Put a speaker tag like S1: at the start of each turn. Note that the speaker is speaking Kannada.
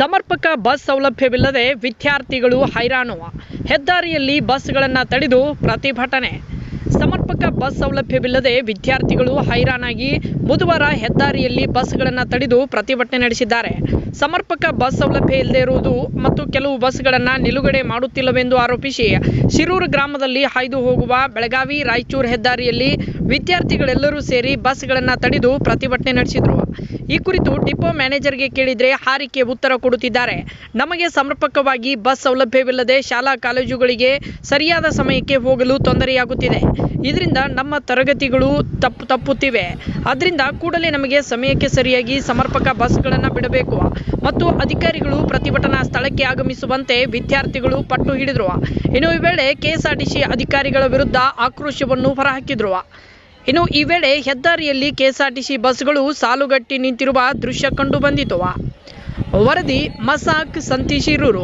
S1: ಸಮರ್ಪಕ ಬಸ್ ಸೌಲಭ್ಯವಿಲ್ಲದೆ ವಿದ್ಯಾರ್ಥಿಗಳು ಹೈರಾಣು ಹೆದ್ದಾರಿಯಲ್ಲಿ ಬಸ್ಗಳನ್ನು ತಡೆದು ಪ್ರತಿಭಟನೆ. ಸಮರ್ಪಕ ಬಸ್ ಸೌಲಭ್ಯವಿಲ್ಲದೆ ವಿದ್ಯಾರ್ಥಿಗಳು ಹೈರಾಣಾಗಿ ಬುಧವಾರ ಹೆದ್ದಾರಿಯಲ್ಲಿ ಬಸ್ಗಳನ್ನು ತಡೆದು ಪ್ರತಿಭಟನೆ ನಡೆಸಿದ್ದಾರೆ. ಸಮರ್ಪಕ ಬಸ್ ಸೌಲಭ್ಯ ಇಲ್ಲದೆ ಇರುವುದು ಮತ್ತು ಕೆಲವು ಬಸ್ಗಳನ್ನು ನಿಲುಗಡೆ ಮಾಡುತ್ತಿಲ್ಲವೆಂದು ಆರೋಪಿಸಿ ಶಿರೂರು ಗ್ರಾಮದಲ್ಲಿ ಹಾಯ್ದು ಹೋಗುವ ಬೆಳಗಾವಿ ರಾಯಚೂರು ಹೆದ್ದಾರಿಯಲ್ಲಿ ವಿದ್ಯಾರ್ಥಿಗಳೆಲ್ಲರೂ ಸೇರಿ ಬಸ್ಗಳನ್ನು ತಡೆದು ಪ್ರತಿಭಟನೆ ನಡೆಸಿದರು. ಈ ಕುರಿತು ಡಿಪೋ ಮ್ಯಾನೇಜರ್ಗೆ ಕೇಳಿದರೆ ಹಾರಿಕೆ ಉತ್ತರ ಕೊಡುತ್ತಿದ್ದಾರೆ. ನಮಗೆ ಸಮರ್ಪಕವಾಗಿ ಬಸ್ ಸೌಲಭ್ಯವಿಲ್ಲದೆ ಶಾಲಾ ಕಾಲೇಜುಗಳಿಗೆ ಸರಿಯಾದ ಸಮಯಕ್ಕೆ ಹೋಗಲು ತೊಂದರೆಯಾಗುತ್ತಿದೆ. ಇದರಿಂದ ನಮ್ಮ ತರಗತಿಗಳು ತಪ್ಪು ತಪ್ಪುತ್ತಿವೆ. ಅದರಿಂದ ಕೂಡಲೇ ನಮಗೆ ಸಮಯಕ್ಕೆ ಸರಿಯಾಗಿ ಸಮರ್ಪಕ ಬಸ್ಗಳನ್ನು ಬಿಡಬೇಕು. ಮತ್ತು ಅಧಿಕಾರಿಗಳು ಪ್ರತಿಭಟನಾ ಸ್ಥಳಕ್ಕೆ ಆಗಮಿಸುವಂತೆ ವಿದ್ಯಾರ್ಥಿಗಳು ಪಟ್ಟು ಹಿಡಿದ್ರು. ಇನ್ನು ಈ ವೇಳೆ ಕೆಎಸ್ಆರ್ಟಿಸಿ ಅಧಿಕಾರಿಗಳ ವಿರುದ್ಧ ಆಕ್ರೋಶವನ್ನು ಹೊರಹಾಕಿದ್ರು. ಇನ್ನು ಈ ವೇಳೆ ಹೆದ್ದಾರಿಯಲ್ಲಿ ಕೆಎಸ್ಆರ್ಟಿಸಿ ಬಸ್ಗಳು ಸಾಲುಗಟ್ಟಿ ನಿಂತಿರುವ ದೃಶ್ಯ ಕಂಡು ಬಂದಿತು. ವರದಿ ಮಸಾಕ್ ಸಂತೀಶಿರೂರು